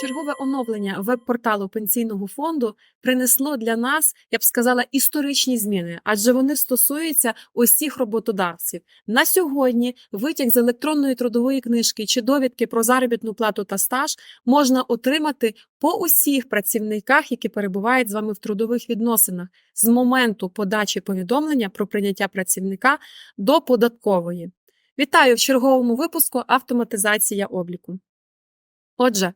Чергове оновлення веб-порталу пенсійного фонду принесло для нас, я б сказала, історичні зміни, адже вони стосуються усіх роботодавців. На сьогодні витяг з електронної трудової книжки чи довідки про заробітну плату та стаж можна отримати по усіх працівниках, які перебувають з вами в трудових відносинах з моменту подачі повідомлення про прийняття працівника до податкової. Вітаю в черговому випуску автоматизація обліку. Отже,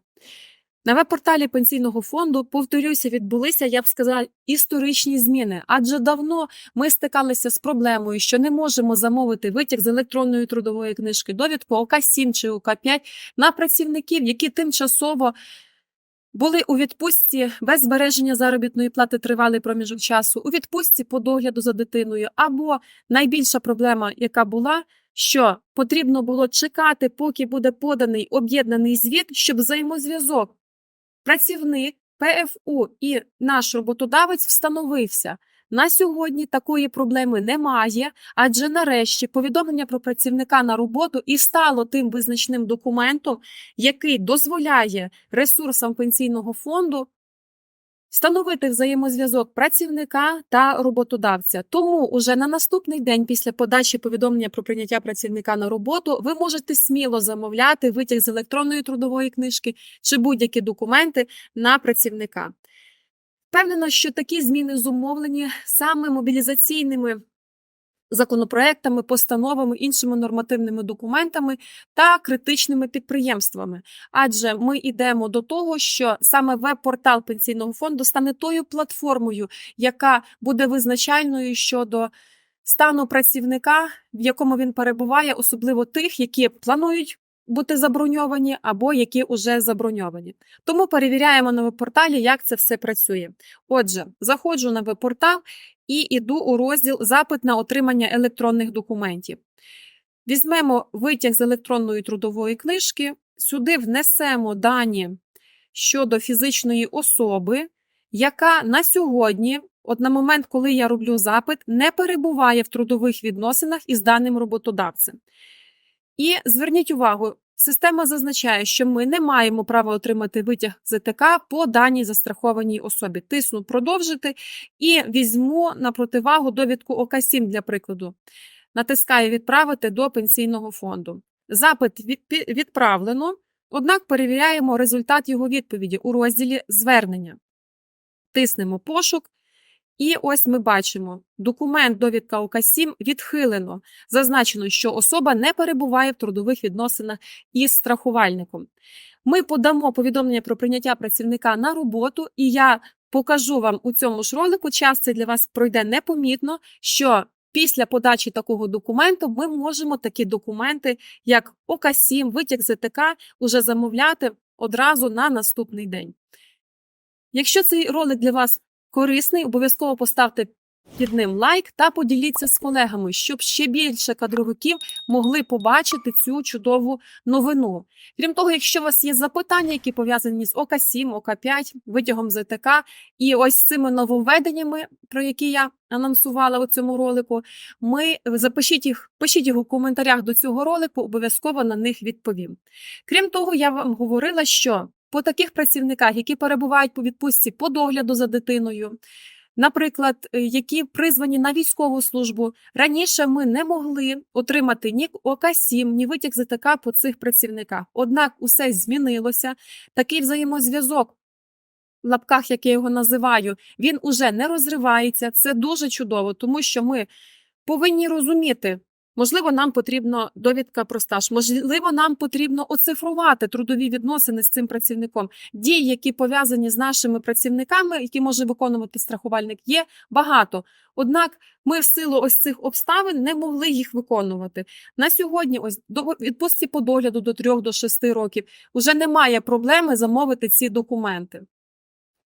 на веб-порталі пенсійного фонду, повторюся, відбулися, я б сказала, історичні зміни. Адже давно ми стикалися з проблемою, що не можемо замовити витяг з електронної трудової книжки, довідку ОК-7 чи ОК-5 на працівників, які тимчасово були у відпустці без збереження заробітної плати тривалий проміжок часу, у відпустці по догляду за дитиною, або найбільша проблема, яка була, що потрібно було чекати, поки буде поданий об'єднаний звіт, щоб взаємозв'язок працівник ПФУ і наш роботодавець встановився. На сьогодні такої проблеми немає, адже нарешті повідомлення про працівника на роботу і стало тим визначним документом, який дозволяє ресурсам пенсійного фонду встановити взаємозв'язок працівника та роботодавця. Тому уже на наступний день після подачі повідомлення про прийняття працівника на роботу ви можете сміло замовляти витяг з електронної трудової книжки чи будь-які документи на працівника. Впевнено, що такі зміни зумовлені саме мобілізаційними законопроектами, постановами, іншими нормативними документами та критичними підприємствами. Адже ми йдемо до того, що саме веб-портал пенсійного фонду стане тою платформою, яка буде визначальною щодо стану працівника, в якому він перебуває, особливо тих, які планують. Бути заброньовані або які вже заброньовані. Тому перевіряємо на веб-порталі, як це все працює. Отже, заходжу на веб-портал і йду у розділ Запит на отримання електронних документів. Візьмемо витяг з електронної трудової книжки, сюди внесемо дані щодо фізичної особи, яка на сьогодні, от на момент, коли я роблю запит, не перебуває в трудових відносинах із даним роботодавцем. І зверніть увагу, система зазначає, що ми не маємо права отримати витяг ЗТК по даній застрахованій особі. Тисну продовжити і візьму на противагу довідку ОК-7 для прикладу. Натискаю відправити до пенсійного фонду. Запит відправлено, однак перевіряємо результат його відповіді у розділі Звернення. Тиснемо пошук. І ось ми бачимо, документ довідка ОК-7 відхилено. Зазначено, що особа не перебуває в трудових відносинах із страхувальником. Ми подамо повідомлення про прийняття працівника на роботу, і я покажу вам у цьому ж ролику, час це для вас пройде непомітно, що після подачі такого документу ми можемо такі документи, як ОК-7, витяг ЗТК, уже замовляти одразу на наступний день. Якщо цей ролик для вас корисний, обов'язково поставте під ним лайк та поділіться з колегами, щоб ще більше кадровиків могли побачити цю чудову новину. Крім того, якщо у вас є запитання, які пов'язані з ОК-7, ОК-5, витягом ЗТК, і ось цими нововведеннями, про які я анонсувала у цьому ролику, ми запишіть їх, пишіть їх у коментарях до цього ролику, обов'язково на них відповім. Крім того, я вам говорила, що по таких працівниках, які перебувають по відпустці по догляду за дитиною, наприклад, е, які призвані на військову службу, раніше ми не могли отримати ні ОК-7, ні витяг ЗТК по цих працівниках. Однак усе змінилося. Такий взаємозв'язок. В лапках, як я його називаю, він уже не розривається. Це дуже чудово, тому що ми повинні розуміти, Можливо, нам потрібна довідка про стаж, можливо, нам потрібно оцифрувати трудові відносини з цим працівником. Дій, які пов'язані з нашими працівниками, які може виконувати страхувальник, є багато. Однак ми в силу ось цих обставин не могли їх виконувати. На сьогодні, ось до відпустці по догляду до 3 до 6 років, вже немає проблеми замовити ці документи.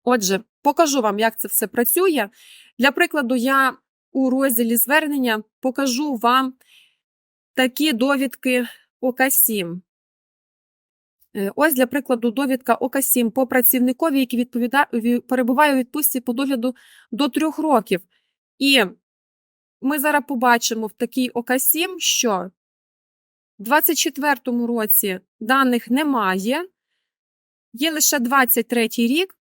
Отже, покажу вам, як це все працює. Для прикладу, я у розділі звернення покажу вам такі довідки ОК-7. Е, ось, для прикладу, довідка ОК-7 по працівникові, який відповідає, перебуває у відпустці по догляду до трьох років. І ми зараз побачимо в такій ОК-7, що 24-му році даних немає, є лише 23-й рік,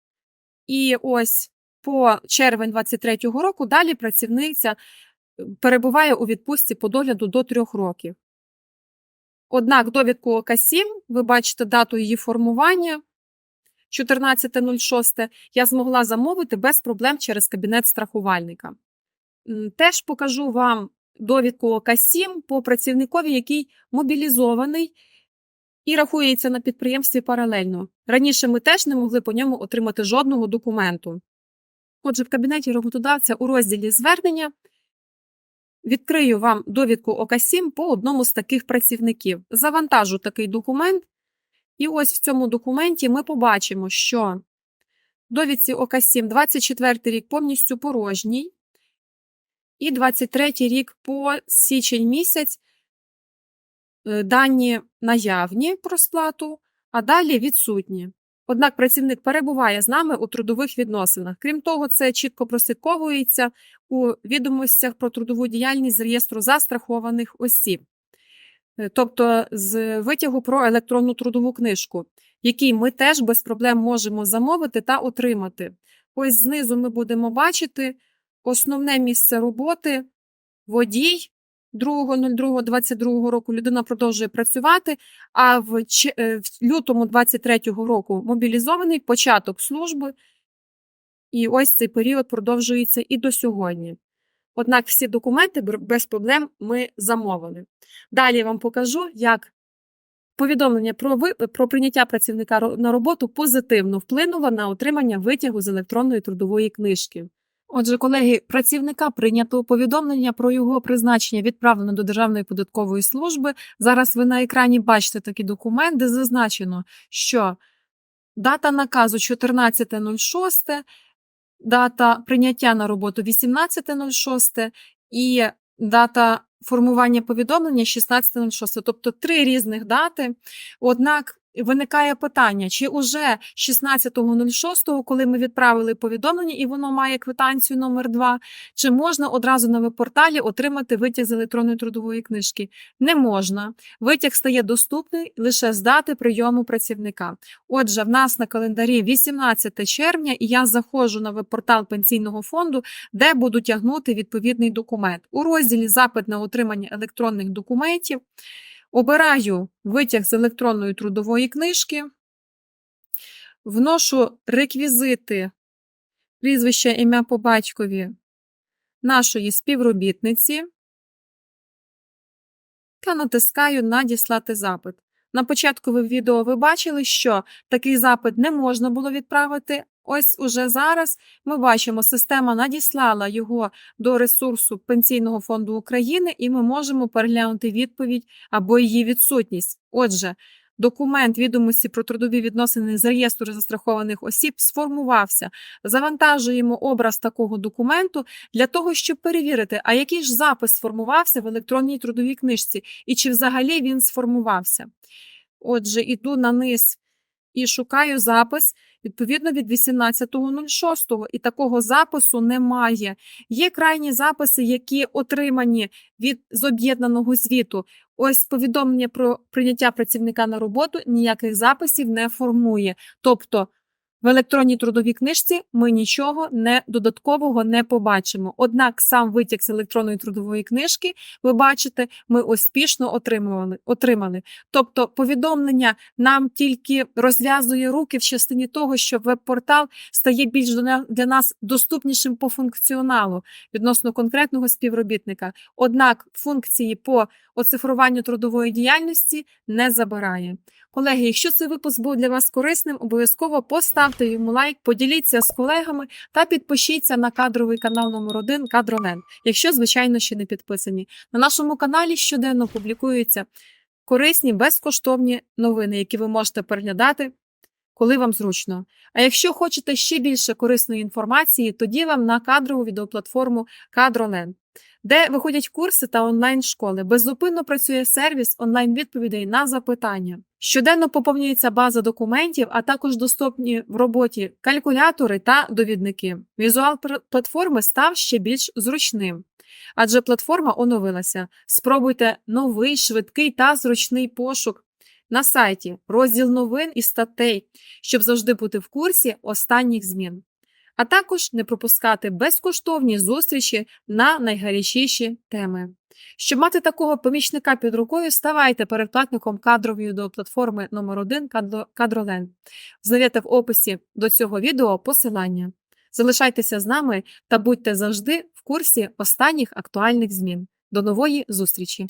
і ось по червень 23-го року далі працівниця перебуває у відпустці по догляду до 3 років. Однак довідку ОК-7, ви бачите дату її формування 14.06, я змогла замовити без проблем через кабінет страхувальника. Теж покажу вам довідку ОК-7 по працівникові, який мобілізований і рахується на підприємстві паралельно. Раніше ми теж не могли по ньому отримати жодного документу. Отже, в кабінеті роботодавця у розділі звернення відкрию вам довідку ОК-7 по одному з таких працівників. Завантажу такий документ, і ось в цьому документі ми побачимо, що довідці ОК-7 24 рік повністю порожній, і 23 рік по січень місяць е, дані наявні про сплату, а далі відсутні. Однак працівник перебуває з нами у трудових відносинах. Крім того, це чітко прослідковується у відомостях про трудову діяльність з реєстру застрахованих осіб, Е, тобто з витягу про електронну трудову книжку, який ми теж без проблем можемо замовити та отримати. Ось знизу ми будемо бачити основне місце роботи, водій 2.02.22 року людина продовжує працювати, а в, е, лютому 23-го року мобілізований початок служби, і ось цей період продовжується і до сьогодні. Однак всі документи без проблем ми замовили. Далі я вам покажу, як повідомлення про, ви- про прийняття працівника на роботу позитивно вплинуло на отримання витягу з електронної трудової книжки. Отже, колеги, працівника прийнято повідомлення про його призначення відправлено до Державної податкової служби. Зараз ви на екрані бачите такий документ, де зазначено, що дата наказу 14.06, дата прийняття на роботу 18.06 і дата формування повідомлення 16.06. Тобто три різних дати. Однак виникає питання, чи уже 16.06, коли ми відправили повідомлення, і воно має квитанцію номер 2, чи можна одразу на веб-порталі отримати витяг з електронної трудової книжки? Не можна. Витяг стає доступний лише з дати прийому працівника. Отже, в нас на календарі 18 червня, і я заходжу на веб-портал пенсійного фонду, де буду тягнути відповідний документ. У розділі Запит на отримання електронних документів обираю витяг з електронної трудової книжки, вношу реквізити прізвище, ім'я по батькові нашої співробітниці та натискаю Надіслати запит. На початку відео ви бачили, що такий запит не можна було відправити. Ось уже зараз ми бачимо, система надіслала його до ресурсу Пенсійного фонду України, і ми можемо переглянути відповідь або її відсутність. Отже, документ відомості про трудові відносини з реєстру застрахованих осіб сформувався. Завантажуємо образ такого документу для того, щоб перевірити, а який ж запис сформувався в електронній трудовій книжці, і чи взагалі він сформувався. Отже, іду на низ і шукаю запис відповідно від 18.06, і такого запису немає. Є крайні записи, які отримані від з об'єднаного звіту. Ось повідомлення про прийняття працівника на роботу ніяких записів не формує. Тобто в електронній трудовій книжці ми нічого не додаткового не побачимо. Однак сам витяг з електронної трудової книжки, ви бачите, ми успішно отримували, отримали. Тобто повідомлення нам тільки розв'язує руки в частині того, що веб-портал стає більш для нас доступнішим по функціоналу відносно конкретного співробітника. Однак функції по оцифруванню трудової діяльності не забирає. Колеги, якщо цей випуск був для вас корисним, обов'язково поставте йому лайк, поділіться з колегами та підпишіться на кадровий канал номер 1 Кадроленд, якщо, звичайно, ще не підписані. На нашому каналі щоденно публікуються корисні, безкоштовні новини, які ви можете переглядати, коли вам зручно. А якщо хочете ще більше корисної інформації, тоді вам на кадрову відеоплатформу Кадроленд, де виходять курси та онлайн-школи. Беззупинно працює сервіс онлайн-відповідей на запитання. Щоденно поповнюється база документів, а також доступні в роботі калькулятори та довідники. Візуал платформи став ще більш зручним, адже платформа оновилася. Спробуйте новий, швидкий та зручний пошук на сайті, розділ новин і статей, щоб завжди бути в курсі останніх змін. А також не пропускати безкоштовні зустрічі на найгарячіші теми. Щоб мати такого помічника під рукою, ставайте передплатником кадрової до платформи номер 1 Кадролен. Знайдете в описі до цього відео посилання. Залишайтеся з нами та будьте завжди в курсі останніх актуальних змін. До нової зустрічі!